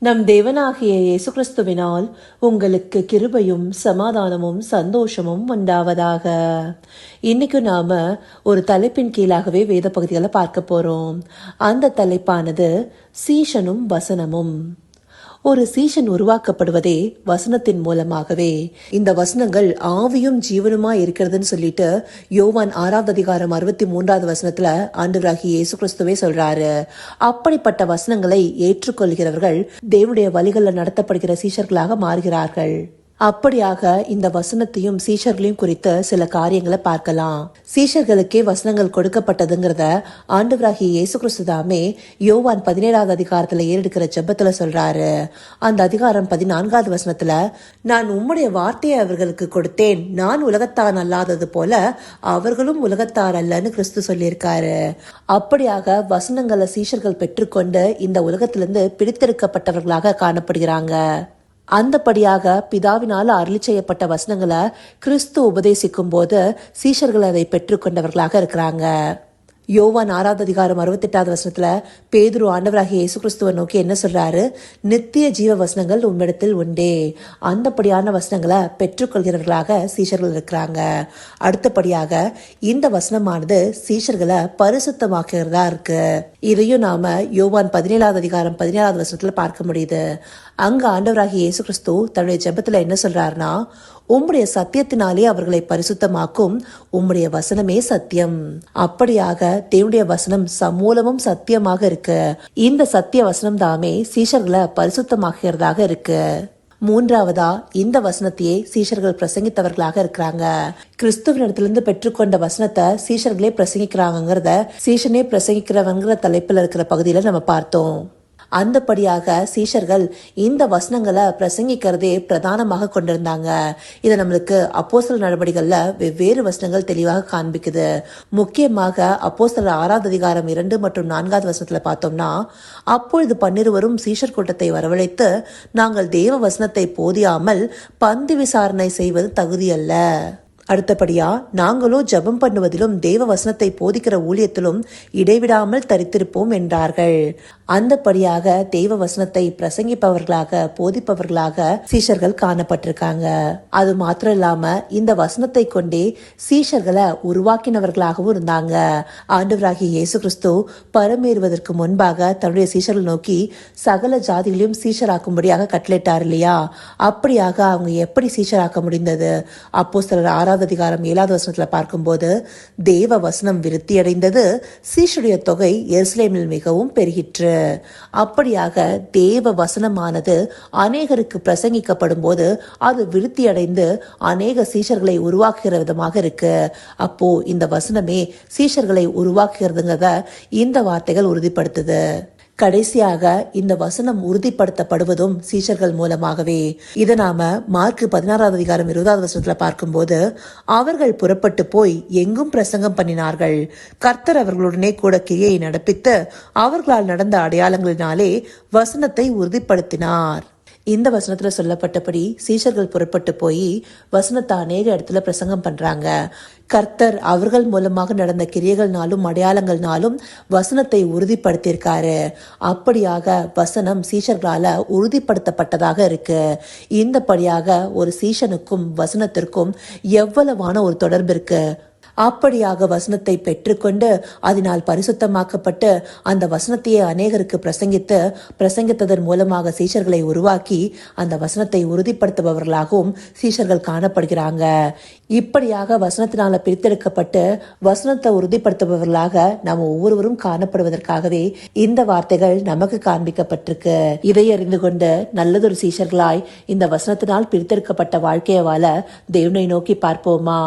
நம் தேவனாகிய இயேசு கிறிஸ்துவினால் உங்களுக்கு கிருபையும் சமாதானமும் சந்தோஷமும் உண்டாவதாக. இன்னைக்கு நாம ஒரு தலைப்பின் கீழாகவே வேத பகுதிகளை பார்க்க போறோம். அந்த தலைப்பானது சீஷனும் வசனமும். ஒரு சீஷன் உருவாக்கப்படுவதே வசனத்தின் மூலமாகவே. இந்த வசனங்கள் ஆவியும் ஜீவனுமா இருக்கிறதுன்னு சொல்லிட்டு யோவான் ஆறாவது அதிகாரம் அறுபத்தி மூன்றாவது வசனத்துல ஆண்டவராகி இயேசு கிறிஸ்துவே சொல்றாரு. அப்படிப்பட்ட வசனங்களை ஏற்றுக்கொள்கிறவர்கள் தேவனுடைய வழிகளில் நடத்தப்படுகிற சீஷர்களாக மாறுகிறார்கள். அப்படியாக இந்த வசனத்தையும் சீஷர்களையும் குறித்த சில காரியங்களை பார்க்கலாம். சீஷர்களுக்கே வசனங்கள் கொடுக்கப்பட்டதுங்கிறத ஆண்டவராகிய இயேசு கிறிஸ்து தாமே யோவான் பதினேழாவது அதிகாரத்துல ஏறெடுக்கிற ஜெபத்துல சொல்றாரு. அந்த அதிகாரம் பதினான்காவது வசனத்துல நான் உம்முடைய வார்த்தையை அவர்களுக்கு கொடுத்தேன். நான் உலகத்தான் அல்லாதது போல அவர்களும் உலகத்தார் அல்லன்னு கிறிஸ்து சொல்லியிருக்காரு. அப்படியாக வசனங்களை சீஷர்கள் பெற்றுக்கொண்டு இந்த உலகத்திலிருந்து பிடித்தெடுக்கப்பட்டவர்களாக காணப்படுகிறாங்க. அந்தபடியாக பிதாவினால் அருளி செய்யப்பட்ட வசனங்களை கிறிஸ்து உபதேசிக்கும் போது சீஷர்கள் அதை பெற்றுக்கொண்டவர்களாக இருக்கிறாங்க. யோவான் ஆறாவது அதிகாரம் அறுபத்தெட்டாவது வசனத்துல பேதுரு ஆண்டவராகிய இயேசு கிறிஸ்துவை நோக்கி என்ன சொல்றாரு? நித்திய ஜீவ வசனங்கள் உம்மிடத்தில் உண்டே. அந்தப்படியான வசனங்களை பெற்றுக்கொள்கிறவர்களாக சீஷர்கள் இருக்கிறாங்க. அடுத்தபடியாக இந்த வசனமானது சீஷர்களை பரிசுத்தமாக்குறதா இருக்கு. இதையும் நாம யோவான் பதினேழாவது அதிகாரம் பதினேழாவது வசனத்துல பார்க்க முடியுது. அங்கு ஆண்டவராகிய இயேசு கிறிஸ்து தன்னுடைய ஜெபத்தில் என்ன சொல்கிறாருன்னா உம்முடைய சத்தியத்தினாலே அவர்களை பரிசுத்தமாக்கும். உம்முடைய வசனமே சத்தியம். அப்படியாக தேவனுடைய வசனம் சமூலமும் சத்தியமாக இருக்கு. இந்த சத்திய வசனம் தாமே சீஷர்களை பரிசுத்தமாகிறதாக இருக்கு. மூன்றாவதா இந்த வசனத்தையே சீஷர்கள் பிரசங்கித்தவர்களாக இருக்கிறாங்க. கிறிஸ்துவனிடத்திலிருந்து பெற்றுக்கொண்ட வசனத்தை சீஷர்களே பிரசங்கிக்கிறாங்கிறத சீஷனே பிரசங்கிக்கிறவங்கிற தலைப்பில் இருக்கிற பகுதியில நம்ம பார்த்தோம். அந்தபடியாக சீஷர்கள் இந்த வசனங்களை பிரசங்கிக்கிறதே பிரதானமாக கொண்டிருந்தாங்க. இதை நம்மளுக்கு அப்போசல் நடவடிக்கைகள்ல வெவ்வேறு வசனங்கள் தெளிவாக காண்பிக்குது. முக்கியமாக அப்போசல் ஆறாவது அதிகாரம் இரண்டு மற்றும் நான்காவது வசனத்துல பார்த்தோம்னா அப்பொழுது பன்னிருவரும் சீஷர் கூட்டத்தை வரவழைத்து நாங்கள் தேவ வசனத்தை போதியாமல் பந்து விசாரணை செய்வது தகுதியல்ல. அடுத்தபடியா நாங்களோ ஜெபம் பண்ணுவதிலும் தேவ வசனத்தை போதிக்கிற ஊழியத்திலும் இடைவிடாமல் தரித்திருப்போம் என்றார்கள். அந்தபடியாக தேவ வசனத்தை பிரசங்கிப்பவர்களாக போதிப்பவர்களாக சீஷர்கள் காணப்பட்டிருக்காங்க. அது மாத்திரம் இல்லாம இந்த வசனத்தை கொண்டே சீஷர்களை உருவாக்கினவர்களாகவும் இருந்தாங்க. ஆண்டவராகிய இயேசு கிறிஸ்து பரமேறுவதற்கு முன்பாக தன்னுடைய சீஷர்கள் நோக்கி சகல ஜாதிகளையும் சீஷராக்கும்படியாக கட்டளிட்டார் இல்லையா? அப்படியாக அவங்க எப்படி சீஷராக்க முடிந்தது? அப்போ சிலர் ஆறாவது அதிகாரம் ஏழாவது வசனத்தில் பார்க்கும்போது தேவ வசனம் விருத்தி அடைந்தது சீஷருடைய தொகை எருசலேமில் மிகவும் பெருகிற்று. அப்படியாக தேவ வசனமானது அநேகருக்கு பிரசங்கிக்கப்படும் போது அது விருத்தி அடைந்து அநேக சீஷர்களை உருவாக்குகிற விதமாக இருக்கு. அப்போ இந்த வசனமே சீஷர்களை உருவாக்குகிறதுங்கிறத இந்த வார்த்தைகள் உறுதிப்படுத்துது. கடைசியாக இந்த வசனம் உறுதிப்படுத்தப்படுவதும் சீஷர்கள் மூலமாகவே. இதை நாம மார்க் பதினாறாவது அதிகாரம் இருபதாவது வசனத்துல பார்க்கும்போது அவர்கள் புறப்பட்டு போய் எங்கும் பிரசங்கம் பண்ணினார்கள். கர்த்தர் அவர்களுடனே கூட கிரியை நடப்பித்து அவர்களால் நடந்த அடையாளங்களினாலே வசனத்தை உறுதிப்படுத்தினார். இந்த வசனத்துல சொல்லப்பட்டபடி சீஷர்கள் புறப்பட்டு போய் வசனத்தை அநேக இடத்துல பிரசங்கம் பண்றாங்க. கர்த்தர் அவர்கள் மூலமாக நடந்த கிரியைகள்னாலும் அடையாளங்கள்னாலும் வசனத்தை உறுதிப்படுத்தியிருக்காரு. அப்படியாக வசனம் சீஷர்களால உறுதிப்படுத்தப்பட்டதாக இருக்கு. இந்தபடியாக ஒரு சீஷனுக்கும் வசனத்திற்கும் எவ்வளவான ஒரு தொடர்பு இருக்கு அப்படியாக வசனத்தை பெற்றுக்கொண்டு அதனால் பரிசுத்தமாக்கப்பட்டு அந்த வசனத்தையே அநேகருக்கு பிரசங்கித்து பிரசங்கித்ததன் மூலமாக சீஷர்களை உருவாக்கி அந்த வசனத்தை உறுதிப்படுத்துபவர்களாகவும் சீஷர்கள் காணப்படுகிறாங்க. இப்படியாக வசனத்தினால பிரித்தெடுக்கப்பட்டு வசனத்தை உறுதிப்படுத்துபவர்களாக நாம் ஒவ்வொருவரும் காணப்படுவதற்காகவே இந்த வார்த்தைகள் நமக்கு காண்பிக்கப்பட்டிருக்கு. இதை அறிந்து கொண்டு நல்லதொரு சீஷர்களாய் இந்த வசனத்தினால் பிரித்தெடுக்கப்பட்ட வாழ்க்கையை வாழ தேவனை நோக்கி பார்ப்போமா?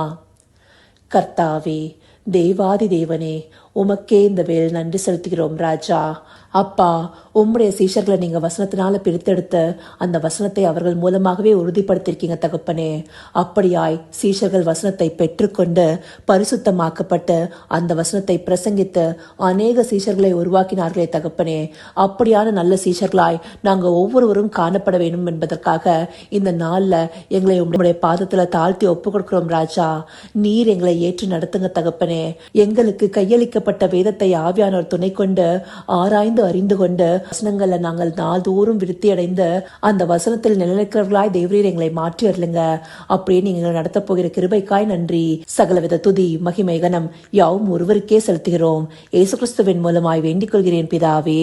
கர்த்தாவே தேவாதி தேவனே உமக்கே இந்த வேல் நன்றி செலுத்துகிறோம் ராஜா. அப்பா உம்முடைய சீஷர்களை நீங்கள் வசனத்தினால பிரித்தெடுத்து அந்த வசனத்தை அவர்கள் மூலமாகவே உறுதிப்படுத்தியிருக்கீங்க தகப்பனே. அப்படியாய் சீஷர்கள் வசனத்தை பெற்றுக்கொண்டு பரிசுத்தமாக்கப்பட்டு அந்த வசனத்தை பிரசங்கித்து அநேக சீஷர்களை உருவாக்கினார்களே தகப்பனே. அப்படியான நல்ல சீஷர்களாய் நாங்கள் ஒவ்வொருவரும் காணப்பட வேண்டும் என்பதற்காக இந்த நாளில் எங்களை உங்களுடைய பாதத்தில் தாழ்த்தி ஒப்பு கொடுக்கிறோம் ராஜா. நீர் எங்களை ஏற்று நடத்துங்க தகப்பனே. எங்களுக்கு கையளிக்க வைக்கப்பட்ட வேதத்தை ஆவியானவர் துணை கொண்டு ஆராய்ந்து அறிந்து கொண்டு வசனங்களை நாங்கள் நாள்தோறும் விருத்தி அடைந்து அந்த வசனத்தில் நிலைக்கிறவர்களாய் தேவரீர் எங்களை மாற்றி அருளுங்க. அப்படியே நீங்க நடத்த போகிற கிருபைக்காய் நன்றி. சகலவித துதி மகிமை கனம் யாவும் ஒருவருக்கே செலுத்துகிறோம். ஏசு கிறிஸ்துவின் மூலமாய் வேண்டிக் கொள்கிறேன் பிதாவே.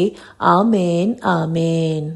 ஆமேன் ஆமேன்.